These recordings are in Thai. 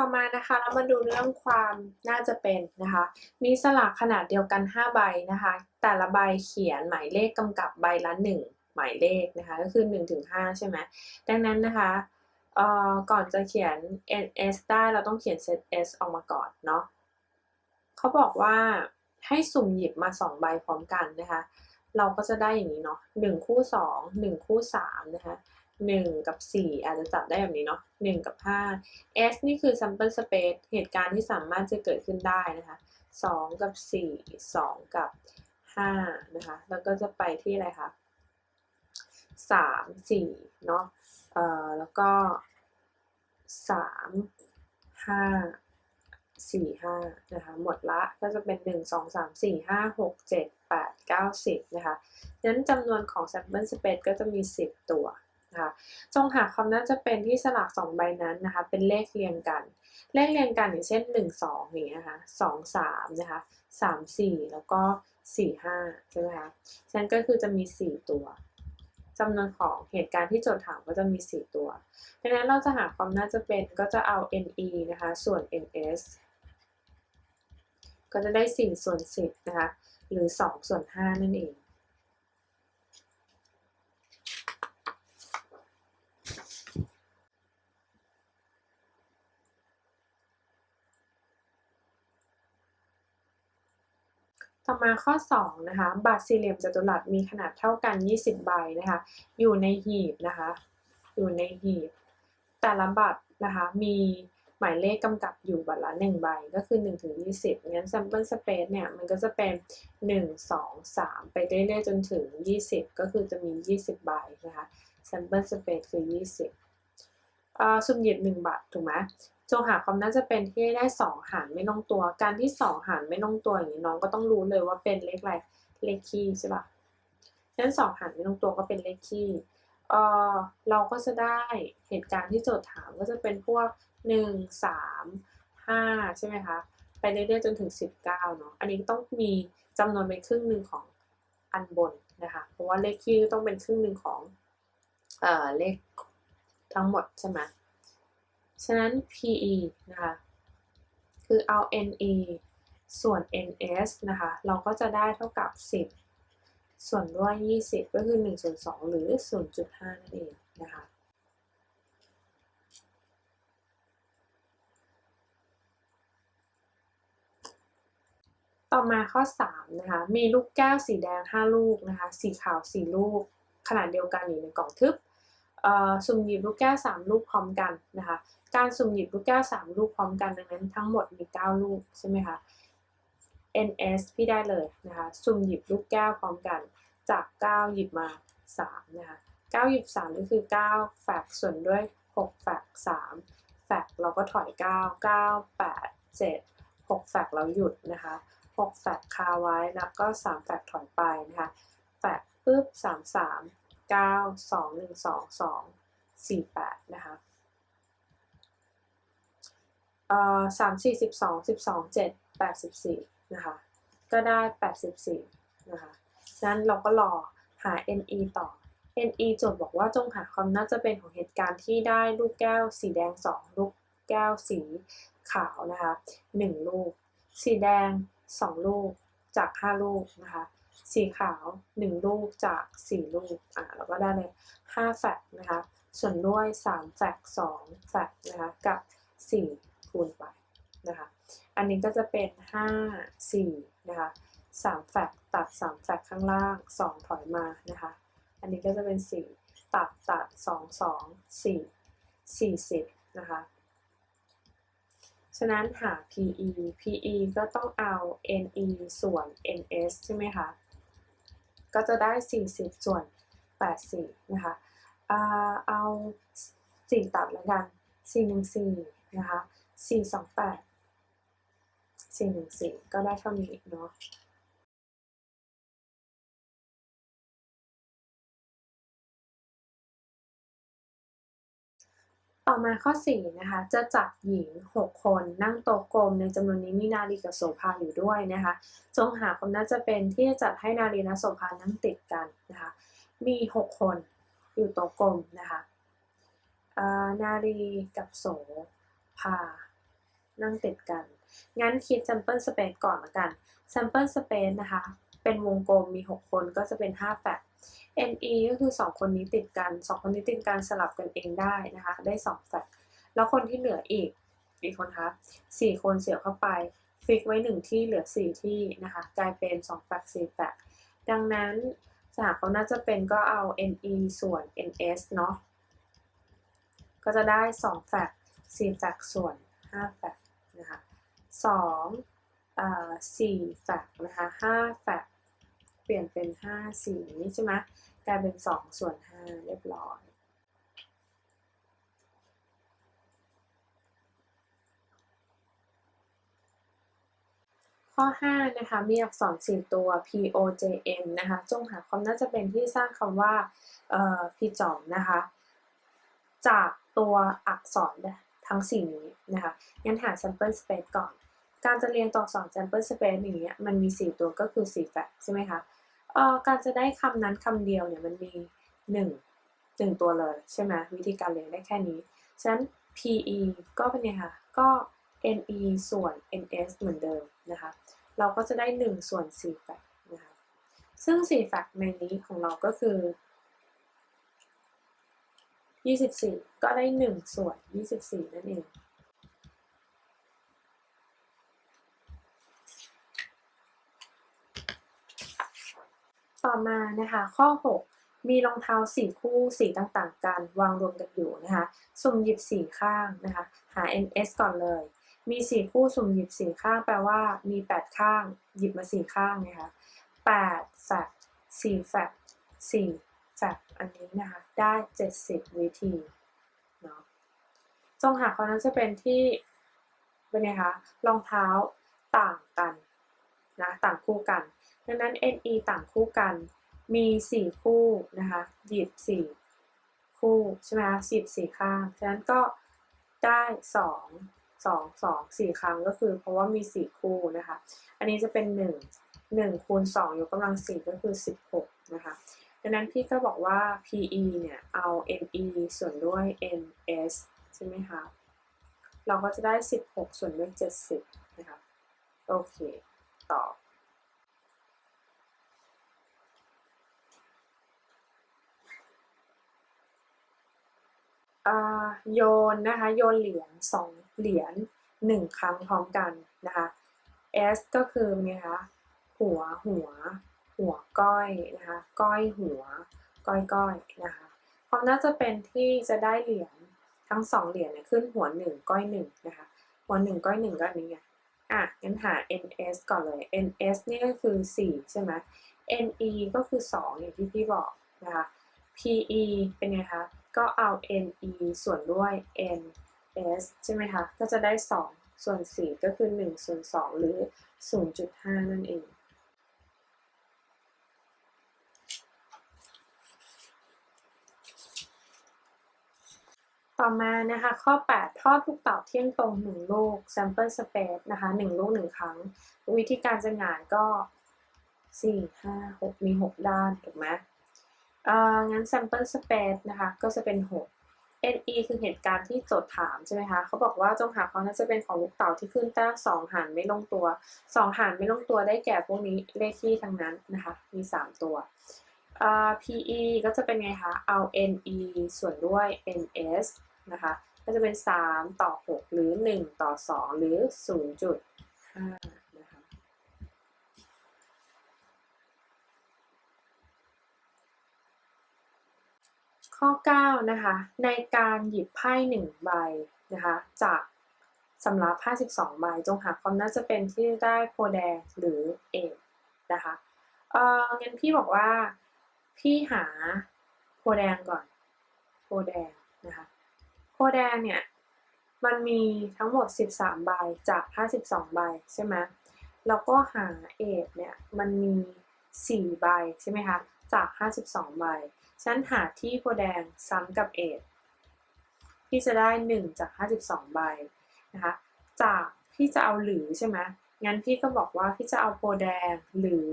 ต่อมานะคะเรามาดูเรื่องความน่าจะเป็นนะคะ มีสลากขนาดเดียวกัน 5 ใบนะคะ แต่ละใบเขียนหมายเลขกำกับใบละ 1 หมายเลขนะคะ ก็คือ1ถึง5ใช่ไหมดังนั้นนะคะเอ่อก่อนจะเขียน ns ได้เราต้องเขียน set s ออกมาก่อนเนาะเขาบอกว่าให้สุ่มหยิบมา 2 ใบพร้อมกันนะคะ เราก็จะได้อย่างนี้เนาะ1คู่ 2 1 คู่3นะคะ 1 กับ 4 อาจจะจับได้แบบนี้เนาะ1 กับ 5 S นี่คือ sample space เหตุการณ์ที่สามารถจะเกิดขึ้นได้นะคะ 2 กับ 4 2 กับ 5 นะคะ แล้วก็จะไปที่อะไรคะ 3 4 เนาะเอ่อแล้วก็ 3 5 4 5นะคะ หมดละก็จะเป็น 1 2 3 4 5 6 7 8 9 10 นะคะดังนั้นจำนวนของ sample space ก็จะมี 10 ตัว นะคะจงหาความน่าจะเป็นที่สลาก2ใบนั้นนะคะเป็นเลขเรียงกัน เลขเรียงกันอย่างเช่น 1 2อย่างเงี้ยนะคะ2 3นะคะ3 4 แล้วก็ 4 5ใช่ไหมคะฉะนั้นก็คือจะมี 4 ตัวจำนวนของเหตุการณ์ที่โจทย์ถามก็จะมี 4 ตัวดังนั้นเราจะหาความน่าจะเป็นก็จะเอา ne นะคะส่วน ns ก็จะได้ 4 ส่วน 10 นะคะ หรือ 2 ส่วน 5 นั่นเอง ต่อมาข้อ2นะคะบัตรสี่เหลี่ยมจัตุรัสมีขนาดเท่ากัน 20 ใบนะคะ อยู่ในหีบนะคะ อยู่ในหีบ แต่ละบัตรนะคะมีหมายเลขกำกับอยู่บัตรละ1ใบก็คือ 1 ถึง 20 งั้น sample space เนี่ย มันก็จะเป็น 1 2 3 ไปเรื่อยๆจนถึง 20 ก็คือจะมี 20 ใบนะคะ sample space คือ 20อ่าสุ่มหยิบ1บัตรถูกไหม จงหาความน่าจะเป็นที่ได้สองหารไม่ลงตัว การที่สองหารไม่ลงตัวอย่างนี้น้องก็ต้องรู้เลยว่าเป็นเลขอะไร เลขคี่ใช่ปะฉะนั้นสองหารไม่ลงตัวก็เป็นเลขคี่เออเราก็จะได้เหตุการณ์ที่โจทย์ถามก็จะเป็นพวกหนึ่งสามห้าใช่ไหมคะ ไปเรื่อยๆจนถึงสิบเก้าเนาะ อันนี้ต้องมีจำนวนเป็นครึ่งหนึ่งของอันบนนะคะ เพราะว่าเลขคี่ต้องเป็นครึ่งหนึ่งของเอ่อเลขทั้งหมดใช่ไหม ฉะนั้น PE นะคะ คือเอา NE ส่วน NS นะคะ เราก็จะได้เท่ากับ 10 ส่วนด้วย 20 ก็คือ1ส่วน2หรือ 0.5 นั่นเองนะคะต่อมาข้อ 3 นะคะ มีลูกแก้วสีแดง 5 ลูกนะคะ สีขาว 4 ลูก ขนาดเดียวกันอยู่ในกล่องทึบสุ่มหยิบลูกแก้ว 3 ลูกพร้อมกันนะคะ การสุ่มหยิบลูกแก้ว3ลูกพร้อมกันดังนั้นทั้งหมดมี 9 ลูกใช่ไหมคะ ns พี่ได้เลยนะคะ สุ่มหยิบลูกแก้วพร้อมกัน จาก 9 หยิบมา 3 นะคะ 9 หยิบ 3 ก็คือ 9 แฟกส่วนด้วย 6 แฟก3 แฟกเราก็ถอย 9 9 8 7 6 แฟกเราหยุดนะคะ 6 แฟกคาไว้แล้วก็ 3 แฟกถอยไปนะคะ แฟกปุ๊บ 3 3 9 2 1 2 2 4 8 นะคะ เอ่อ3 4 12 12 7 84นะคะก็ได้84นะคะนั้นเราก็รอหา NE ต่อ NE โจทย์บอกว่าจงหาความน่าจะเป็นของเหตุการณ์ที่ได้ลูกแก้วสีแดง 2 ลูกแก้วสีขาวนะคะ1ลูก สีแดง 2 ลูกจาก 5 ลูกนะคะ สีขาว 1 ลูกจาก 4 ลูก อ่าเราก็ได้เลย5แฟกนะคะ ส่วนด้วย 3 แฟก2แฟกนะคะ กับ 4 คูณไปนะคะ อันนี้ก็จะเป็น 5 4 นะคะ3แฟกตัด3แฟกข้างล่าง 2 ถอยมานะคะ อันนี้ก็จะเป็น 4 ตัดตัด 2 2 4 40 นะคะ ฉะนั้นหา PE PE ก็ต้องเอา NE ส่วน NS ใช่ไหมคะ ก็จะได้ 40 ส่วน 84 นะคะเอา 4 ตัดแล้วกัน 414 นะคะ 428 414ก็ได้เท่านี้เนาะต่อมาข้อ 4 นะคะ จะจัดหญิง 6 คนนั่งโต๊ะกลม ในจำนวนนี้มีนารีกับโสภาอยู่ด้วยนะคะ จงหาความน่าจะเป็นที่จะจัดให้นารีและโสภานั่งติดกันนะคะ มี 6 คนอยู่โต๊ะกลมนะคะนารีกับโสภา นั่งติดกัน งั้นคิด sample space ก่อนละกัน sample space นะคะ เป็นวงกลมมี 6 คนก็จะเป็น5แฟก NE ก็คือ 2 คนนี้ติดกัน 2 คนนี้ติดกันสลับกันเองได้นะคะ ได้2แฟก แล้วคนที่เหลืออีกกี่คนคะ4คนเสียบเข้าไป ฟิกไว้ 1 ที่เหลือ 4 ที่นะคะ กลายเป็น2แฟก4แฟก ดังนั้นสหเขาน่าจะเป็นก็เอา NE ส่วน NS เนาะ ก็จะได้2แฟก4แฟกส่วน5แฟก นะคะ2อ่า4แฟกนะคะ5แฟกเปลี่ยนเป็น5 4นี้ใช่ไหมกลายเป็น2ส่วน5เรียบร้อยข้อ5นะคะมีอักษร 4 ตัว P O J M นะคะจงหาความน่าจะเป็นที่สร้างคำว่า เอ่อ P จอมนะคะ จากตัวอักษร ทั้ง4นี้นะคะงั้นหา sample space ก่อน การจะเรียงตัวอักษร sample space อย่างเงี้ยมันมี 4 ตัวก็คือ4 fact ใช่ไหมคะเอ่อการจะได้คำนั้นคำเดียวเนี่ยมันมี 1 1 ตัวเลยใช่ไหมวิธีการเรียงได้แค่นี้ ฉะนั้น PE ก็เป็นไงคะก็ NE ส่วน NS เหมือนเดิมนะคะ เราก็จะได้ 1 ส่วน4แฟกต์นะคะ ซึ่ง4แฟกต์ในนี้ของเราก็คือ 24 ก็ได้ 1 ส่วน 24 นั่นเอง ต่อมานะคะข้อ 6 มีรองเท้า 4 คู่สีต่างๆ กันวางรวมกันอยู่นะคะ สุ่มหยิบ 4 ข้างนะคะ หา NS ก่อนเลย มี 4 คู่สุ่มหยิบ 4 ข้าง แปลว่ามี 8 ข้าง หยิบมา 4 ข้างนะคะ8แฟก4แฟก4 อันนี้นะคะได้ 70 วิธีเนาะจงหาความนั้นจะเป็นที่เป็นไงคะรองเท้าต่างกันนะต่างคู่กัน ดังนั้น NE ต่างคู่กันมี 4 คู่นะคะหยิบ4คู่ใช่ไหมคะหยิบ4ข้างฉะนั้นก็ได้ 2 2 2 4 ครั้งก็คือเพราะว่ามี 4 คู่นะคะ อันนี้จะเป็น 1 1คูณ2ยกกำลัง4ก็คือ 16 นะคะ ดังนั้นพี่ก็บอกว่า PE เนี่ยเอา NE ส่วนด้วย NS ใช่ไหมคะ เราก็จะได้ 16 ส่วนด้วย 70 นะคะ โอเค ต่อ โยนนะคะ โยนเหรียญ2เหรียญ1 ครั้งพร้อมกันนะคะ S ก็คือไงคะ หัวหัว ก้อยนะคะ ก้อยหัว ก้อยก้อยนะคะความน่าจะเป็นที่จะได้เหรียญทั้ง2เหรียญเนี่ยขึ้นหัว1ก้อย1นะคะหัว1ก้อย1ก็อันนี้ไงอะงั้นหา NS ก่อนเลย NS นี่ก็คือ 4 ใช่ไหม NE ก็คือ 2 อย่างที่พี่บอกนะคะ PE เป็นไงคะ ก็เอา NE ส่วนด้วย NS ใช่ไหมคะ ก็จะได้ 2 ส่วน 4 ก็คือ 1 ส่วน 2 หรือ 0.5 นั่นเอง ต่อมานะคะข้อ 8 ทอดลูกเต๋าเที่ยงตรง 1 ลูก sample space นะคะ 1 ลูก 1 ครั้ง วิธีการจะหงายก็ 4 5 6 มี 6 ด้านถูกไหมเอ่างั้น sample space นะคะ ก็จะเป็น 6 NE คือเหตุการณ์ที่โจทย์ถามใช่ไหมคะเขาบอกว่าจงหาความน่าจะเป็นของลูกเต่าที่ขึ้นแต้ม2หารไม่ลงตัว 2 หารไม่ลงตัวได้แก่พวกนี้เลขที่ทั้งนั้นนะคะ มี 3 ตัวอ่า PE ก็จะเป็นไงคะ เอา NE ส่วนด้วย NS นะคะ ก็จะเป็น 3 ต่อ 6 หรือ 1 ต่อ 2 หรือ 0.5 นะคะ ข้อ 9 นะคะ ในการหยิบไพ่1ใบนะคะจากสำรับ52 ใบ จงหาความน่าจะเป็นที่ได้โพแดงหรือเอกนะคะ เอ่องั้นพี่บอกว่า พี่หาโพแดงก่อน โพแดงนะคะ โพแดงเนี่ย มันมีทั้งหมด 13 ใบจาก 52 ใบใช่ไหมแล้วก็หาเอกเนี่ย มันมี 4 ใบใช่ไหมคะ จาก 52 ใบ ฉันหาที่โพแดงซ้ำกับเอกพี่จะได้ 1 จาก 52 ใบนะคะ จากพี่จะเอาหรือใช่ไหมงั้นพี่ก็บอกว่าพี่จะเอาโพแดงหรือ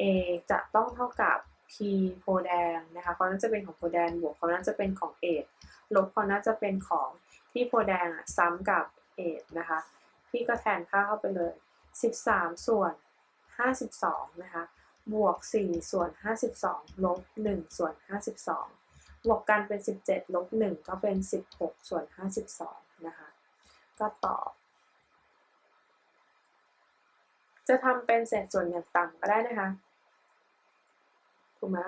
A จะต้องเท่ากับ P โพแดงนะคะความน่าจะเป็นของโพแดงบวกความน่าจะเป็นของเอกลบความน่าจะเป็นของที่โพแดงซ้ำกับเอกนะคะพี่ก็แทนค่าเข้าไปเลย 13 ส่วน 52 นะคะ บวก 4 ส่วน 52 ลบ 1 ส่วน 52 บวกกันเป็น 17 ลบ 1 ก็เป็น 16 ส่วน 52 นะคะ ก็ตอบ จะทำเป็นเศษส่วนอย่างต่ำก็ได้นะคะ ถูกไหม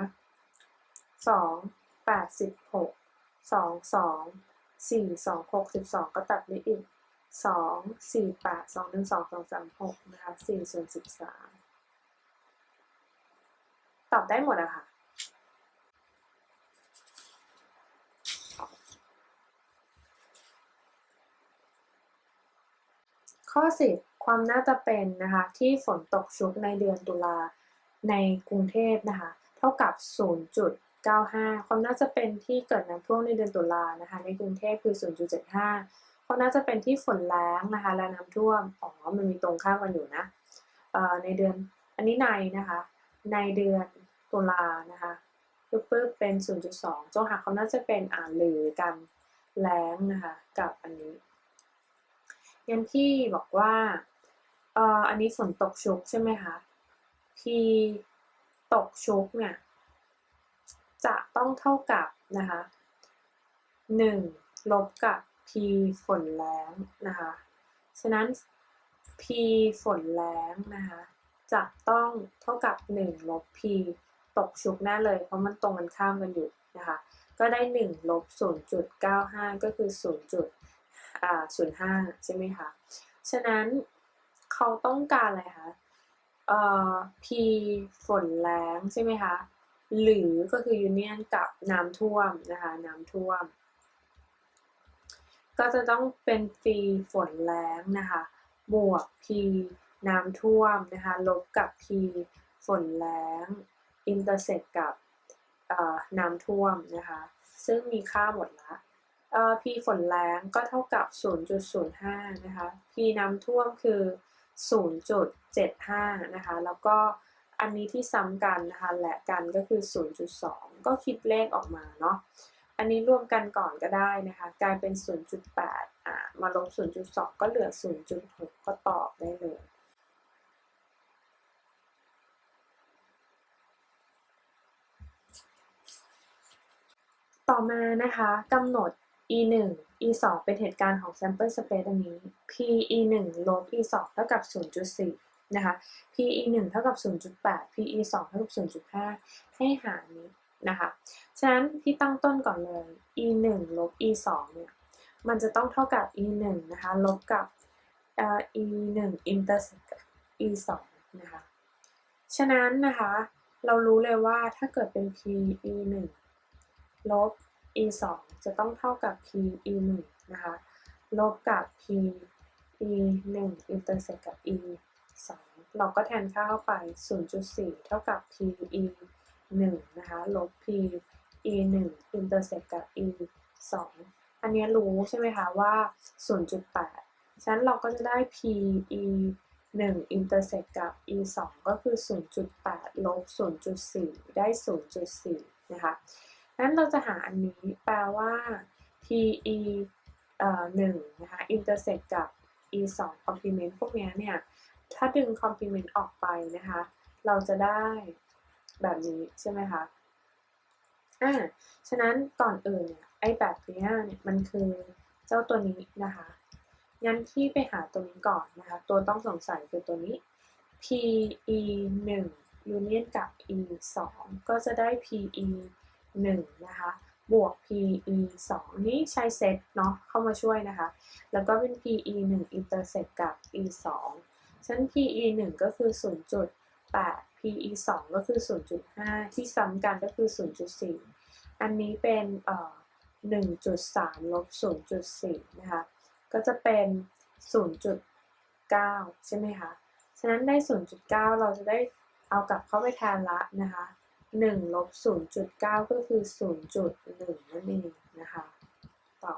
สองแปดสิบหกสองสองสี่สองหกสิบสองก็ตัดได้อีกสองสี่แปดสองหนึ่งสองสองสามหกนะคะสี่ส่วนสิบสามตอบได้หมดอะค่ะข้อสิบความน่าจะเป็นนะคะที่ฝนตกชุกในเดือนตุลาในกรุงเทพนะคะ เท่ากับ 0.95 ความน่าจะเป็นที่เกิดน้ำท่วมในเดือนตุลานะคะในกรุงเทพคือ 0.75 ความน่าจะเป็นที่ฝนแล้งนะคะและน้ำท่วมอ๋อมันมีตรงข้ามกันอยู่นะในเดือนอันนี้ในนะคะในเดือนตุลานะคะปึ๊บปึ๊บเป็น 0.2จงหาความน่าจะเป็นอ่าหรือกันแล้งนะคะกับอันนี้ยันที่บอกว่าอันนี้ฝนตกชุกใช่ไหมคะ P ตกชุกเนี่ย จะต้องเท่ากับนะคะ1ลบกับ P ฝนแล้งนะคะ ฉะนั้น P ฝนแล้งนะคะ จะต้องเท่ากับ 1 ลบ P ตกชุกแน่เลย เพราะมันตรงกันข้ามกันอยู่นะคะ ก็ได้ 1 ลบ 0.95 ก็คือ 0. อ่า0.5 ใช่ไหมคะ ฉะนั้นเขาต้องการอะไรคะ เอ่อ P ฝนแรงใช่ไหมคะหรือก็คือยูเนียนกับน้ำท่วมนะคะน้ำท่วม ก็จะต้องเป็น P ฝนแรงนะคะบวก P น้ำท่วมนะคะลบกับ P ฝนแรงอินเตอร์เซ็กกับน้ำท่วมนะคะซึ่งมีค่าหมดละเอ่อ P ฝนแรงก็เท่ากับ 0.05 นะคะ P น้ำท่วมคือ 0.75 นะคะ แล้วก็อันนี้ที่ซ้ำกันนะคะ และกันก็คือ 0.2 ก็คิดเลขออกมาเนาะ อันนี้รวมกันก่อนก็ได้นะคะ กลายเป็น 0.8 อ่ามาลบ0.2 ก็เหลือ 0.6 ก็ตอบได้เลยต่อมานะคะกำหนด e 1 e 2เป็นเหตุการณ์ของ sample space อันนี้ p e 1ลบ e 2เท่ากับ 0.4 นะคะ p e 1เท่ากับ 0.8 p e 2เท่ากับ 0.5 ให้หานี้นะคะ ฉะนั้นพี่ตั้งต้นก่อนเลย e 1ลบ e 2เนี่ย มันจะต้องเท่ากับ e 1นะคะ ลบกับ e 1 intersect กับ e 2นะคะ ฉะนั้นนะคะ เรารู้เลยว่าถ้าเกิดเป็น p e 1ลบ e 2จะต้องเท่ากับ p e 1นะคะ ลบกับ p e 1 intersect กับ e 2เราก็แทนค่าเข้าไป 0.4 เท่ากับ p e 1นะคะ ลบ p e 1 intersect กับ e 2อันนี้รู้ใช่ไหมคะว่า 0.8 ฉะนั้นเราก็จะได้ p e 1 intersect กับ e 2ก็คือ 0.8 ลบ 0.4 ได้ 0.4 นะคะ นั้นเราจะหาอันนี้แปลว่า PE เอ่อ1นะคะ intersect กับ E 2 complement พวกนี้เนี่ย ถ้าดึง complement ออกไปนะคะ เราจะได้แบบนี้ใช่ไหมคะ อ่า ฉะนั้นก่อนอื่นเนี่ย ไอ้แบบนี้เนี่ยมันคือเจ้าตัวนี้นะคะ งั้นที่ไปหาตัวนี้ก่อนนะคะ ตัวต้องสงสัยคือตัวนี้ PE 1 union กับ E 2ก็จะได้ PE 1นะคะบวก PE 2 นี่ใช้เซตเนาะเข้ามาช่วยนะคะ แล้วก็เป็น PE 1 intersect กับ E 2ฉะนั้น PE 1 ก็คือ 0.8 PE 2 ก็คือ 0.5 ที่ซ้ำกันก็คือ 0.4 อันนี้เป็นเอ่อ1.3 ลบ 0.4 นะคะ ก็จะเป็น 0.9 ใช่ไหมคะ ฉะนั้นได้ 0.9 เราจะได้เอากลับเข้าไปแทนละนะคะ 1ลบ0.9 ก็คือ 0.1 นั่นเองนะคะต่อ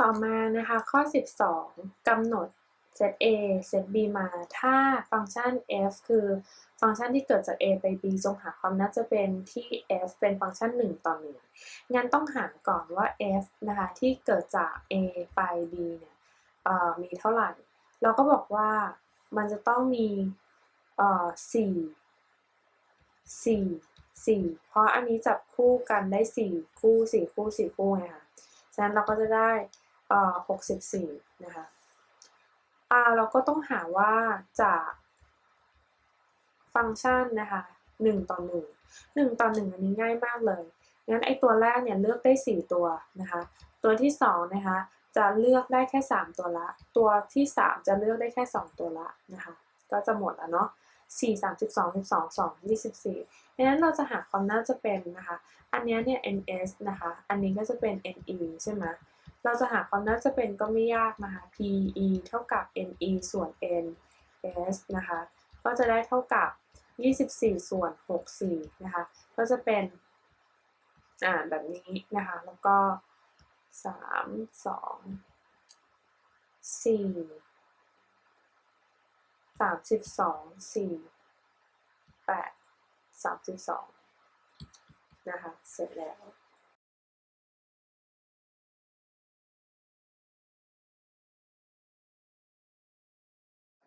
ต่อมานะคะข้อ 12กำหนด เซต A เซต B มา ถ้าฟังก์ชัน f คือฟังก์ชันที่เกิดจาก a ไป b จงหาความน่าจะเป็นที่ f เป็นฟังก์ชัน 1 ต่อ 1 งั้นต้องหาก่อนว่า f นะคะที่เกิดจาก a ไป b เนี่ยมีเท่าไหร่ เราก็บอกว่ามันจะต้องมีเอ่อสี่สี่สี่เพราะอันนี้จับคู่กันได้สี่คู่สี่คู่สี่คู่ไงคะฉะนั้นเราก็จะได้เอ่อหกสิบสี่นะคะ เราก็ต้องหาว่าจากฟังก์ชันนะคะหนึ่งต่อหนึ่งหนึ่งต่อหนึ่งอันนี้ง่ายมากเลย งั้นไอตัวแรกเนี่ยเลือกได้ 4 ตัวนะคะ ตัวที่2นะคะจะเลือกได้แค่ 3 ตัวละ ตัวที่ 3 จะเลือกได้แค่ 2 ตัวละนะคะ ก็จะหมดแล้วเนาะ4 32 12 2 24ดังนั้นเราจะหาความน่าจะเป็นนะคะ อันนี้เนี่ย ns นะคะ อันนี้ก็จะเป็น ne ใช่ไหม เราจะหาความน่าจะเป็นก็ไม่ยากนะคะ pe เท่ากับ ne ส่วน ns นะคะ ก็จะได้เท่ากับ 24 ส่วน 64 นะคะ ก็จะเป็น อ่าแบบนี้นะคะ แล้วก็สามสองสี่สามสิบสองสี่แปดสามสิบสองนะคะ เสร็จแล้ว